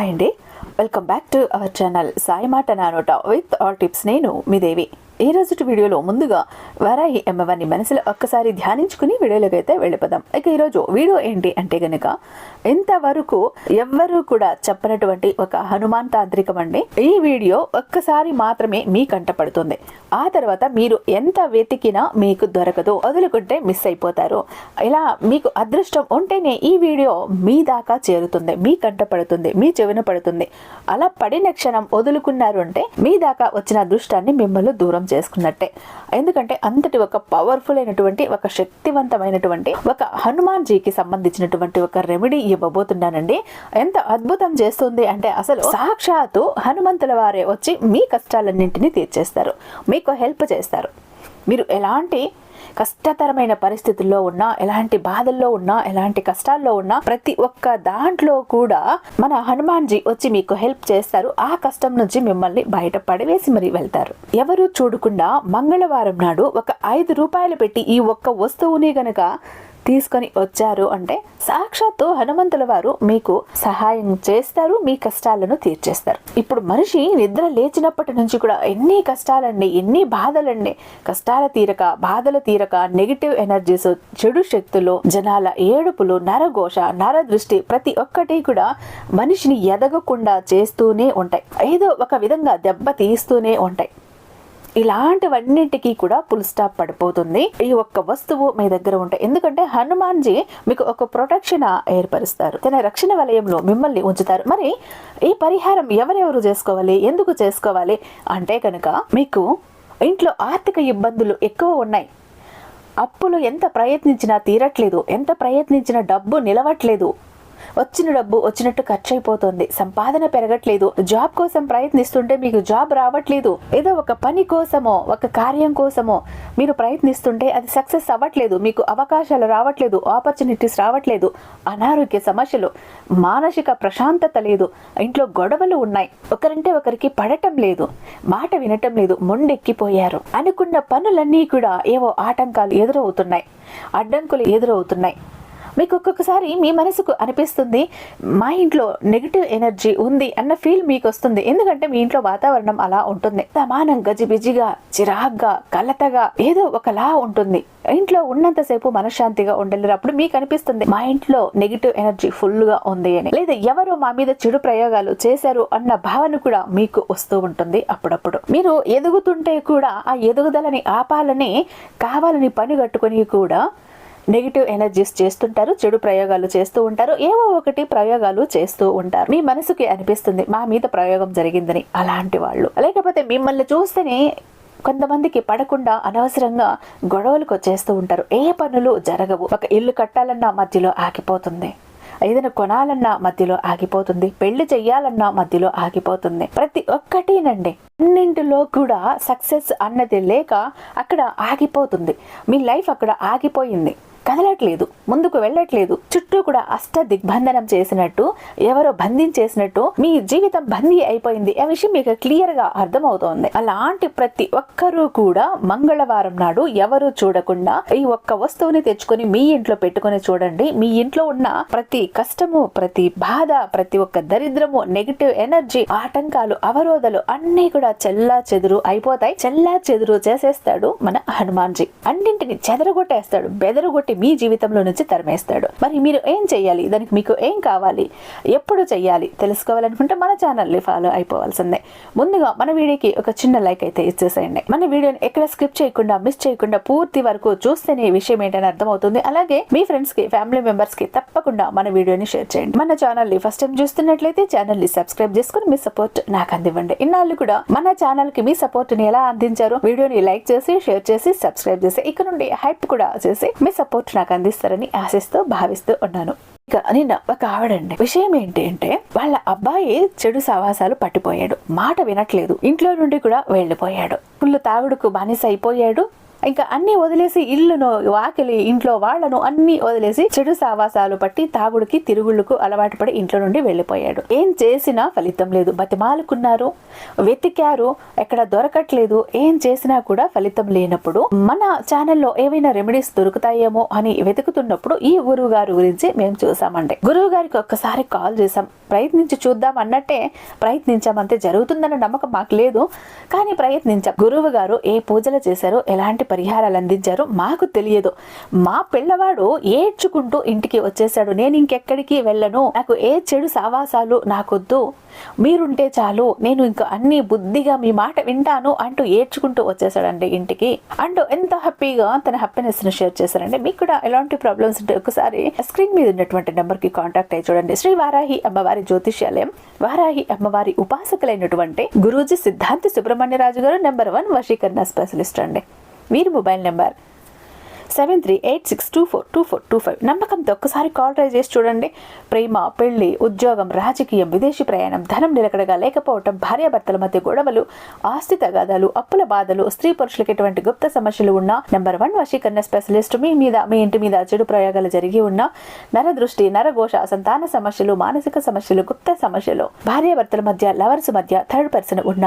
Hi అండి. Welcome back to our channel Sai మాట నానోట విత్ ఆల్ టిప్స్ నేను మీ దేవి. ఈ రోజు వీడియోలో ముందుగా వరాహి అమ్మవారిని మనసులో ఒక్కసారి ధ్యానించుకుని వీడియోలోకి అయితే వెళ్ళిపోదాం. ఇక ఈరోజు వీడియో ఏంటి అంటే గనక ఇంతవరకు ఎవ్వరూ కూడా చెప్పనటువంటి ఒక హనుమాన్ తాంత్రికం అండి. ఈ వీడియో ఒక్కసారి మాత్రమే మీ కంటపడుతుంది ఆ తర్వాత మీరు ఎంత వెతికినా మీకు దొరకదు. వదులుకుంటే మిస్ అయిపోతారు. ఇలా మీకు అదృష్టం ఉంటేనే ఈ వీడియో మీ దాకా చేరుతుంది. మీ కంట పడుతుంది. మీ చెవిన పడుతుంది. అలా పడిన క్షణం వదులుకున్నారు అంటే మీ దాకా వచ్చిన అదృష్టాన్ని మిమ్మల్ని దూరం చేసుకున్నట్టే. ఎందుకంటే అంతటి ఒక పవర్ఫుల్ అయినటువంటి ఒక శక్తివంతమైనటువంటి ఒక హనుమాన్ జీకి సంబంధించినటువంటి ఒక రెమెడీ ఇవ్వబోతున్నానండి. ఎంత అద్భుతం చేస్తుంది అంటే అసలు సాక్షాత్తు హనుమంతుల వారే వచ్చి మీ కష్టాలన్నింటినీ తీర్చేస్తారు. మీకు హెల్ప్ చేస్తారు. మీరు ఎలాంటి కష్టతరమైన పరిస్థితుల్లో ఉన్నా ఎలాంటి బాధల్లో ఉన్నా ఎలాంటి కష్టాల్లో ఉన్నా ప్రతి ఒక్క దాంట్లో కూడా మన హనుమాన్జీ వచ్చి మీకు హెల్ప్ చేస్తారు. ఆ కష్టం నుంచి మిమ్మల్ని బయట పడవేసి మరి వెళ్తారు. ఎవరు చూడకుండా మంగళవారం నాడు ఒక ఐదు రూపాయలు పెట్టి ఈ ఒక్క వస్తువుని గనక తీసుకొని వచ్చారు అంటే సాక్షాత్తు హనుమంతుల వారు మీకు సహాయం చేస్తారు మీ కష్టాలను తీర్చేస్తారు. ఇప్పుడు మనిషి నిద్ర లేచినప్పటి నుంచి కూడా ఎన్ని కష్టాలండి ఎన్ని బాధలండి. కష్టాల తీరక బాధల తీరక నెగిటివ్ ఎనర్జీస్ చెడు శక్తులు జనాల ఏడుపులు నరఘోష నరదృష్టి ప్రతి ఒక్కటి కూడా మనిషిని ఎదగకుండా చేస్తూనే ఉంటాయి. ఏదో ఒక విధంగా దెబ్బ తీస్తూనే ఉంటాయి. ఇలాంటివన్నింటికి కూడా ఫుల్ స్టాప్ పడిపోతుంది. ఈ ఒక్క వస్తువు మీ దగ్గర ఉంటాయి ఎందుకంటే హనుమాన్ జీ మీకు ఒక ప్రొటెక్షన్ ఏర్పరుస్తారు. తన రక్షణ వలయంలో మిమ్మల్ని ఉంచుతారు. మరి ఈ పరిహారం ఎవరెవరు చేసుకోవాలి? ఎందుకు చేసుకోవాలి? అంటే కనుక మీకు ఇంట్లో ఆర్థిక ఇబ్బందులు ఎక్కువ ఉన్నాయి. అప్పులు ఎంత ప్రయత్నించినా తీరట్లేదు. ఎంత ప్రయత్నించినా డబ్బు నిలవట్లేదు. వచ్చిన డబ్బు వచ్చినట్టు ఖర్చు అయిపోతుంది సంపాదన పెరగట్లేదు. జాబ్ కోసం ప్రయత్నిస్తుంటే మీకు జాబ్ రావట్లేదు. ఏదో ఒక పని కోసమో ఒక కార్యం కోసమో మీరు ప్రయత్నిస్తుంటే అది సక్సెస్ అవ్వట్లేదు. మీకు అవకాశాలు రావట్లేదు. ఆపర్చునిటీస్ రావట్లేదు. అనారోగ్య సమస్యలు మానసిక ప్రశాంతత లేదు. ఇంట్లో గొడవలు ఉన్నాయి. ఒకరంటే ఒకరికి పడటం లేదు. మాట వినటం లేదు. మొండెక్కిపోయారు. అనుకున్న పనులన్నీ కూడా ఏవో ఆటంకాలు ఎదురవుతున్నాయి. అడ్డంకులు ఎదురవుతున్నాయి. మీకు ఒక్కొక్కసారి మీ మనసుకు అనిపిస్తుంది మా ఇంట్లో నెగిటివ్ ఎనర్జీ ఉంది అన్న ఫీల్ మీకు వస్తుంది ఎందుకంటే మీ ఇంట్లో వాతావరణం అలా ఉంటుంది. సమానం గజిబిజిగా చిరాగ్గా కలతగా ఏదో ఒకలా ఉంటుంది. ఇంట్లో ఉన్నంతసేపు మనశ్శాంతిగా ఉండలేరు అప్పుడు మీకు అనిపిస్తుంది మా ఇంట్లో నెగిటివ్ ఎనర్జీ ఫుల్గా ఉంది అని. లేదా ఎవరు మా మీద చెడు ప్రయోగాలు చేశారు అన్న భావన కూడా మీకు వస్తూ ఉంటుంది అప్పుడప్పుడు. మీరు ఎదుగుతుంటే కూడా ఆ ఎదుగుదలని ఆపాలని కావాలని పని కట్టుకొని కూడా నెగిటివ్ ఎనర్జీస్ చేస్తుంటారు చెడు ప్రయోగాలు చేస్తూ ఉంటారు ఏవో ఒకటి ప్రయోగాలు చేస్తూ ఉంటారు. మీ మనసుకి అనిపిస్తుంది మా మీద ప్రయోగం జరిగిందని అలాంటి వాళ్ళు. లేకపోతే మిమ్మల్ని చూస్తేనే కొంతమందికి పడకుండా అనవసరంగా గొడవలకు వచ్చేస్తూ ఉంటారు. ఏ పనులు జరగవు. ఒక ఇల్లు కట్టాలన్నా మధ్యలో ఆగిపోతుంది. ఏదైనా కొనాలన్నా మధ్యలో ఆగిపోతుంది. పెళ్ళి చెయ్యాలన్నా మధ్యలో ఆగిపోతుంది. ప్రతి ఒక్కటినండి. అన్నింటిలో కూడా సక్సెస్ అన్నది లేక అక్కడ ఆగిపోతుంది. మీ లైఫ్ అక్కడ ఆగిపోయింది. కదలట్లేదు ముందుకు వెళ్ళట్లేదు. చుట్టూ కూడా అష్ట దిగ్బంధనం చేసినట్టు ఎవరో బంధించేసినట్టు మీ జీవితం బందీ అయిపోయింది ఆ విషయం మీకు క్లియర్గా అర్థమవుతోంది. అలాంటి ప్రతి ఒక్కరూ కూడా మంగళవారం నాడు ఎవరు చూడకుండా ఈ ఒక్క వస్తువుని తెచ్చుకొని మీ ఇంట్లో పెట్టుకొని చూడండి. మీ ఇంట్లో ఉన్న ప్రతి కష్టము ప్రతి బాధ ప్రతి ఒక్క దరిద్రము నెగిటివ్ ఎనర్జీ ఆటంకాలు అవరోధాలు అన్ని కూడా చెల్లా చెదురు అయిపోతాయి. చెల్లా చెదురు చేసేస్తాడు మన హనుమాన్జీ. అన్నింటిని చెదరగొట్టేస్తాడు బెదరగొట్టి మీ జీవితంలో నుంచి తరిమేస్తాడు. మరి మీరు ఏం చేయాలి దానికి మీకు ఏం కావాలి? ఎప్పుడు చేయాలి తెలుసుకోవాలనుకుంటే మన ఛానల్ని ఫాలో అయిపోవాల్సిందే. ముందుగా మన వీడియోకి ఒక చిన్న లైక్ అయితే ఇచ్చేసేయండి. మన వీడియోని ఎక్కడ స్కిప్ చేయకుండా మిస్ చేయకుండా పూర్తి వరకు చూస్తేనే విషయం ఏంటని అర్థమవుతుంది. అలాగే మీ ఫ్రెండ్స్కి ఫ్యామిలీ మెంబర్స్కి తప్పకుండా మన వీడియోని షేర్ చేయండి. మన ఛానల్ని ఫస్ట్ టైం చూస్తున్నట్లయితే ఛానల్ని సబ్స్క్రైబ్ చేసుకుని మీ సపోర్ట్ నాకు అందివ్వండి. ఇన్నాళ్ళు కూడా మన ఛానల్కి మీ సపోర్ట్ని ఎలా అందించారు వీడియోని లైక్ చేసి షేర్ చేసి సబ్స్క్రైబ్ చేసి ఇక్కడ నుండి హైప్ కూడా చేసి మీ సపోర్ట్ నాకు అందిస్తారని ఆశిస్తూ భావిస్తూ ఉన్నాను. ఇక నిన్న ఒక ఆవిడండి విషయం ఏంటి అంటే వాళ్ళ అబ్బాయి చెడు సవాసాలు పట్టిపోయాడు. మాట వినట్లేదు. ఇంట్లో నుండి కూడా వెళ్ళిపోయాడు. ఫుల్ తాగుడుకు బానిస అయిపోయాడు. ఇంకా అన్ని వదిలేసి ఇల్లును వాకిలి ఇంట్లో వాళ్ళను అన్ని వదిలేసి చెడు సావాసాలు పట్టి తాగుడికి తిరుగుళ్ళకు అలవాటు పడి ఇంట్లో నుండి వెళ్ళిపోయాడు. ఏం చేసినా ఫలితం లేదు. బతిమాలుకున్నారు. వెతికారు. ఎక్కడ దొరకట్లేదు. ఏం చేసినా కూడా ఫలితం లేనప్పుడు మన ఛానల్లో ఏవైనా రెమెడీస్ దొరుకుతాయేమో అని వెతుకుతున్నప్పుడు ఈ గురువు గారి గురించి మేము చూసామండి. గురువు గారికి ఒక్కసారి కాల్ చేసాం ప్రయత్నించి చూద్దాం అన్నట్టే ప్రయత్నించామంతే జరుగుతుందన్న నమ్మకం మాకు లేదు. కానీ ప్రయత్నించాం. గురువు గారు ఏ పూజలు చేశారో ఎలాంటి పరిహారాలు అందించారు మాకు తెలియదు. మా పిల్లవాడు ఏడ్చుకుంటూ ఇంటికి వచ్చేసాడు నేను ఇంకెక్కడికి వెళ్ళను. నాకు ఏ చెడు సావాసాలు నాకొద్దు. మీరుంటే చాలు. నేను ఇంకా అన్ని బుద్ధిగా మీ మాట వింటాను అంటూ ఏడ్చుకుంటూ వచ్చేసాడండి ఇంటికి. అంటూ ఎంత హ్యాపీగా తన హ్యాపీనెస్ను షేర్ చేశారండి మీకు కూడా ఎలాంటి ప్రాబ్లమ్స్ ఉంటే ఒకసారి స్క్రీన్ మీద ఉన్నటువంటి నెంబర్కి కాంటాక్ట్ అయ్యి చూడండి. శ్రీ వారాహి అమ్మవారి జ్యోతిష్యాలయం. వారాహి అమ్మవారి ఉపాసకులైనటువంటి గురూజీ సిద్ధాంతి సుబ్రహ్మణ్యరాజు గారు నెంబర్ వన్ వశీకరణ స్పెషలిస్ట్ అండి. మీరు mobile number seven three eight six two four two four two five నమ్మకంతో ఒక్కసారి కాల్ ట్రై చేసి చూడండి. ప్రేమ పెళ్ళి ఉద్యోగం రాజకీయం విదేశీ ప్రయాణం ధనం నిలకడగా లేకపోవటం భార్యాభర్తల మధ్య గొడవలు ఆస్తి తగాదాలు అప్పుల బాధలు స్త్రీ పురుషులకు ఎటువంటి గుప్త సమస్యలు ఉన్నా నెంబర్ వన్ వశీకరణ స్పెషలిస్ట్ మీ మీద మీ ఇంటి మీద చెడు ప్రయోగాలు జరిగి ఉన్న నరదృష్టి నరఘోష సంతాన సమస్యలు మానసిక సమస్యలు గుప్త సమస్యలు భార్యాభర్తల మధ్య లవర్స్ మధ్య థర్డ్ పర్సన్ ఉన్న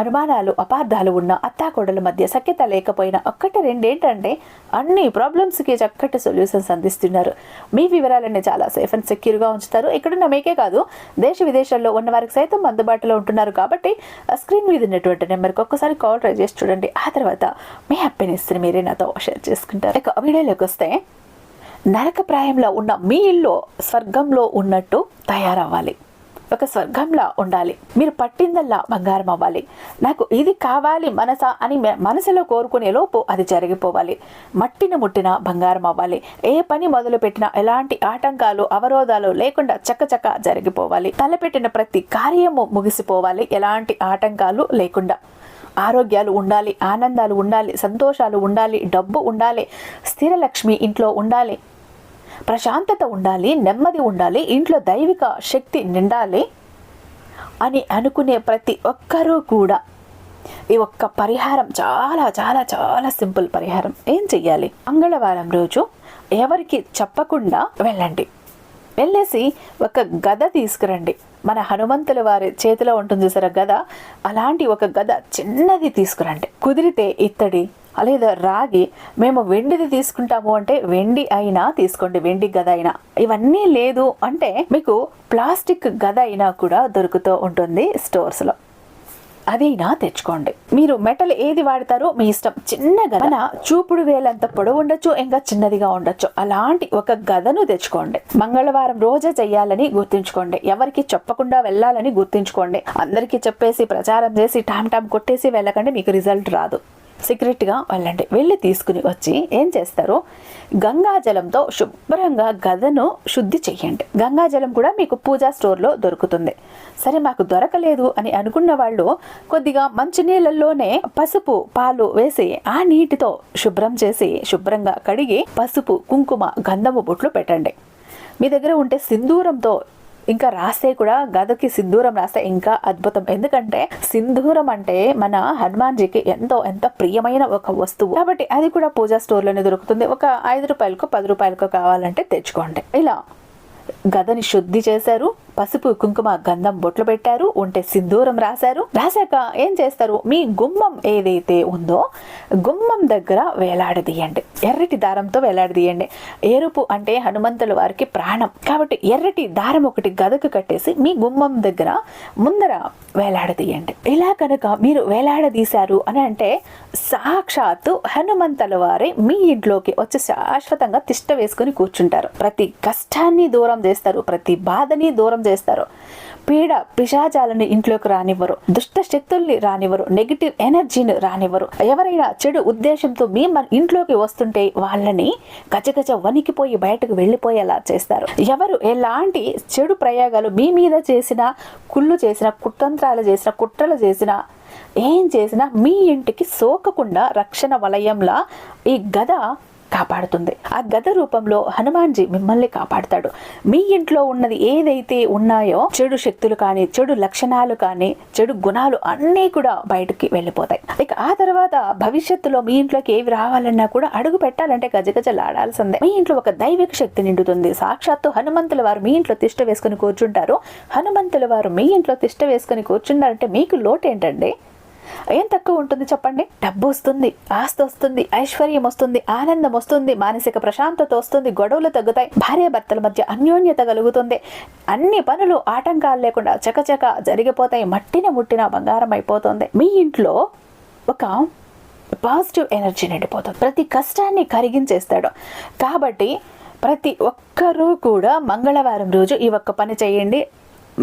అనుమానాలు అపార్థాలు ఉన్న అత్తాకోడల మధ్య సఖ్యత లేకపోయినా ఒక్కటి రెండేంటంటే అన్ని ప్రాబ్లమ్స్కి చక్కటి సొల్యూషన్స్ అందిస్తున్నారు మీ వివరాలన్నీ చాలా సేఫ్ అండ్ సెక్యూర్గా ఉంచుతారు. ఇక్కడున్న మీకే కాదు దేశ విదేశాల్లో ఉన్న వారికి సైతం అందుబాటులో ఉంటున్నారు కాబట్టి ఆ స్క్రీన్ మీద ఉన్నటువంటి నెంబర్కి ఒక్కసారి కాల్ ట్రై చేసి చూడండి. ఆ తర్వాత మీ హ్యాపీనెస్ని మీరే నాతో షేర్ చేసుకుంటారు. ఇక వీడియోలోకి వస్తే నరకప్రాయంలో ఉన్న మీ ఇల్లు స్వర్గంలో ఉన్నట్టు తయారవ్వాలి. ఒక స్వర్గంలా ఉండాలి. మీరు పట్టిందల్లా బంగారం అవ్వాలి. నాకు ఇది కావాలి మనస అని మనసులో కోరుకునే లోపు అది జరిగిపోవాలి. మట్టిన ముట్టిన బంగారం అవ్వాలి. ఏ పని మొదలు పెట్టినా ఎలాంటి ఆటంకాలు అవరోధాలు లేకుండా చక్కచక్క జరిగిపోవాలి. తలపెట్టిన ప్రతి కార్యము ముగిసిపోవాలి. ఎలాంటి ఆటంకాలు లేకుండా. ఆరోగ్యాలు ఉండాలి ఆనందాలు ఉండాలి సంతోషాలు ఉండాలి డబ్బు ఉండాలి స్థిర లక్ష్మి ఇంట్లో ఉండాలి. ప్రశాంతత ఉండాలి నెమ్మది ఉండాలి ఇంట్లో దైవిక శక్తి నిండాలి అని అనుకునే ప్రతి ఒక్కరూ కూడా ఈ ఒక్క పరిహారం చాలా చాలా చాలా సింపుల్ పరిహారం. ఏం చెయ్యాలి? మంగళవారం రోజు ఎవరికి చెప్పకుండా వెళ్ళండి. వెళ్ళేసి ఒక గద తీసుకురండి. మన హనుమంతుల వారి చేతిలో ఉంటుంది చూసారా గద. అలాంటి ఒక గద చిన్నది తీసుకురండి. కుదిరితే ఇత్తడి లేదా రాగి మేము వెండిది తీసుకుంటాము అంటే వెండి అయినా తీసుకోండి వెండి గద అయినా. ఇవన్నీ లేదు అంటే మీకు ప్లాస్టిక్ గద అయినా కూడా దొరుకుతూ ఉంటుంది స్టోర్స్లో. అదైనా తెచ్చుకోండి. మీరు మెటల్ ఏది వాడతారో మీ ఇష్టం. చిన్న గద. చూపుడు వేలంత పొడవు ఉండొచ్చు ఇంకా చిన్నదిగా ఉండొచ్చు. అలాంటి ఒక గదను తెచ్చుకోండి. మంగళవారం రోజే చెయ్యాలని గుర్తుంచుకోండి. ఎవరికి చెప్పకుండా వెళ్ళాలని గుర్తుంచుకోండి. అందరికీ చెప్పేసి ప్రచారం చేసి టామ్ టామ్ కొట్టేసి వెళ్ళకండి మీకు రిజల్ట్ రాదు. సీక్రెట్గా వెళ్ళండి. వెళ్ళి తీసుకుని వచ్చి ఏం చేస్తారు? గంగాజలంతో శుభ్రంగా గదను శుద్ధి చెయ్యండి గంగాజలం కూడా మీకు పూజా స్టోర్లో దొరుకుతుంది. సరే మాకు దొరకలేదు అని అనుకున్న వాళ్ళు కొద్దిగా మంచినీళ్ళల్లోనే పసుపు పాలు వేసి ఆ నీటితో శుభ్రం చేసి శుభ్రంగా కడిగి పసుపు కుంకుమ గంధము బొట్లు పెట్టండి. మీ దగ్గర ఉంటే సింధూరంతో ఇంకా రాస్తే కూడా గదకి సింధూరం రాస్తే ఇంకా అద్భుతం. ఎందుకంటే సింధూరం అంటే మన హనుమాన్జీకి ఎంతో ఎంతో ప్రియమైన ఒక వస్తువు. కాబట్టి అది కూడా పూజా స్టోర్లోనే దొరుకుతుంది. ఒక ఐదు రూపాయలకు పది రూపాయలకు కావాలంటే తెచ్చుకోండి. ఇలా గదని శుద్ధి చేశారు. పసుపు కుంకుమ గంధం బొట్లు పెట్టారు ఉంటే సింధూరం రాశారు. రాశాక ఏం చేస్తారు? మీ గుమ్మం ఏదైతే ఉందో గుమ్మం దగ్గర వేలాడదీయండి. ఎర్రటి దారంతో వేలాడదీయండి. ఎరుపు అంటే హనుమంతుల వారికి ప్రాణం. కాబట్టి ఎర్రటి దారం ఒకటి గదకు కట్టేసి మీ గుమ్మం దగ్గర ముందర వేలాడదీయండి. ఇలా కనుక మీరు వేలాడదీశారు అని అంటే సాక్షాత్తు హనుమంతుల వారే మీ ఇంట్లోకి వచ్చి శాశ్వతంగా తిష్ట వేసుకుని కూర్చుంటారు. ప్రతి కష్టాన్ని దూరం చేస్తారు ప్రతి బాధని దూరం చేస్తారు. పీడ పిశాచాలని ఇంట్లోకి రానివ్వరు. దుష్ట శక్తుల్ని రానివ్వరు. నెగిటివ్ ఎనర్జీని రానివ్వరు. ఎవరైనా చెడు ఉద్దేశంతో మీ మన ఇంట్లోకి వస్తుంటే వాళ్ళని గజగజ వణికిపోయి బయటకు వెళ్ళిపోయేలా చేస్తారు. ఎవరు ఎలాంటి చెడు ప్రయోగాలు మీ మీద చేసిన కుళ్ళు చేసిన కుతంత్రాలు చేసిన కుట్రలు చేసిన ఏం చేసినా మీ ఇంటికి సోకకుండా రక్షణ వలయంలా ఈ గద కాపాడుతుంది. ఆ గద రూపంలో హనుమాన్జీ మిమ్మల్ని కాపాడుతాడు. మీ ఇంట్లో ఉన్నది ఏదైతే ఉన్నాయో చెడు శక్తులు కానీ చెడు లక్షణాలు కానీ చెడు గుణాలు అన్నీ కూడా బయటికి వెళ్ళిపోతాయి. ఇక ఆ తర్వాత భవిష్యత్తులో మీ ఇంట్లోకి ఏవి రావాలన్నా కూడా అడుగు పెట్టాలంటే గజగజలాడాల్సిందే. మీ ఇంట్లో ఒక దైవిక శక్తి నిండుతుంది. సాక్షాత్తు హనుమంతుల వారు మీ ఇంట్లో తిష్ట వేసుకుని కూర్చుంటారు. హనుమంతుల వారు మీ ఇంట్లో తిష్ట వేసుకుని కూర్చున్నారంటే మీకు లోటు ఏంటండి ఏం తక్కువ ఉంటుంది చెప్పండి? డబ్బు వస్తుంది ఆస్తి వస్తుంది ఐశ్వర్యం వస్తుంది ఆనందం వస్తుంది మానసిక ప్రశాంతత వస్తుంది గొడవలు తగ్గుతాయి భార్యాభర్తల మధ్య అన్యోన్యత కలుగుతుంది. అన్ని పనులు ఆటంకాలు లేకుండా చకచక జరిగిపోతాయి మట్టిన ముట్టిన బంగారం అయిపోతుంది. మీ ఇంట్లో ఒక పాజిటివ్ ఎనర్జీ నిండిపోతుంది. ప్రతి కష్టాన్ని కరిగించేస్తాడు. కాబట్టి ప్రతి ఒక్కరూ కూడా మంగళవారం రోజు ఈ ఒక్క పని చేయండి.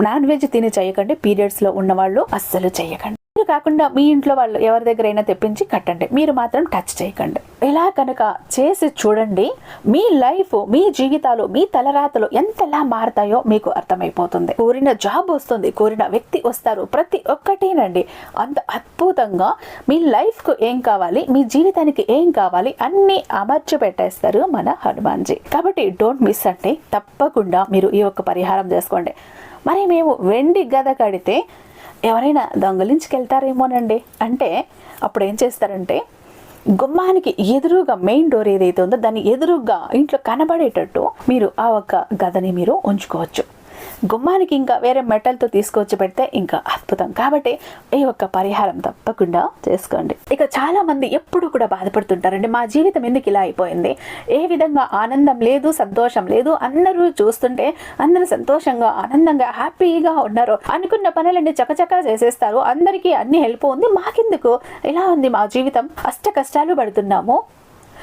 నాన్ వెజ్ తిని చేయకండి. పీరియడ్స్లో ఉన్నవాళ్ళు అస్సలు చేయకండి. మీరు కాకుండా మీ ఇంట్లో వాళ్ళు ఎవరి దగ్గరైనా తెప్పించి కట్టండి. మీరు మాత్రం టచ్ చేయకండి. ఇలా కనుక చేసి చూడండి మీ లైఫ్ మీ జీవితాలు మీ తలరాతలు ఎంతలా మారుతాయో మీకు అర్థమైపోతుంది. కోరిన జాబ్ వస్తుంది కోరిన వ్యక్తి వస్తారు ప్రతి ఒక్కటేనండి. అంత అద్భుతంగా మీ లైఫ్కు ఏం కావాలి మీ జీవితానికి ఏం కావాలి అన్ని అమర్చి పెట్టేస్తారు మన హనుమాన్జీ. కాబట్టి డోంట్ మిస్ అంటే తప్పకుండా మీరు ఈ ఒక్క పరిహారం చేసుకోండి. మరి మేము వెండి గద కడితే ఎవరైనా దొంగలించుకెళ్తారేమోనండి. అంటే అప్పుడు ఏం చేస్తారంటే గుమ్మానికి ఎదురుగా మెయిన్ డోర్ ఏదైతే ఉందో దాన్ని ఎదురుగా ఇంట్లో కనబడేటట్టు మీరు ఆ ఒక్క గదని మీరు ఉంచుకోవచ్చు. గుమ్మానికి ఇంకా వేరే మెటల్తో తీసుకొచ్చి పెడితే ఇంకా అద్భుతం. కాబట్టి ఈ ఒక్క పరిహారం తప్పకుండా చేసుకోండి. ఇక చాలా మంది ఎప్పుడు కూడా బాధపడుతుంటారండి మా జీవితం ఎందుకు ఇలా అయిపోయింది? ఏ విధంగా ఆనందం లేదు సంతోషం లేదు? అందరూ చూస్తుంటే అందరూ సంతోషంగా ఆనందంగా హ్యాపీగా ఉన్నారు అనుకున్న పనులన్నీ చకచకా చేసేస్తారు. అందరికీ అన్ని హెల్ప్ ఉంది. మాకెందుకు? ఇలా ఉంది మా జీవితం? అష్ట కష్టాలు పడుతున్నాము.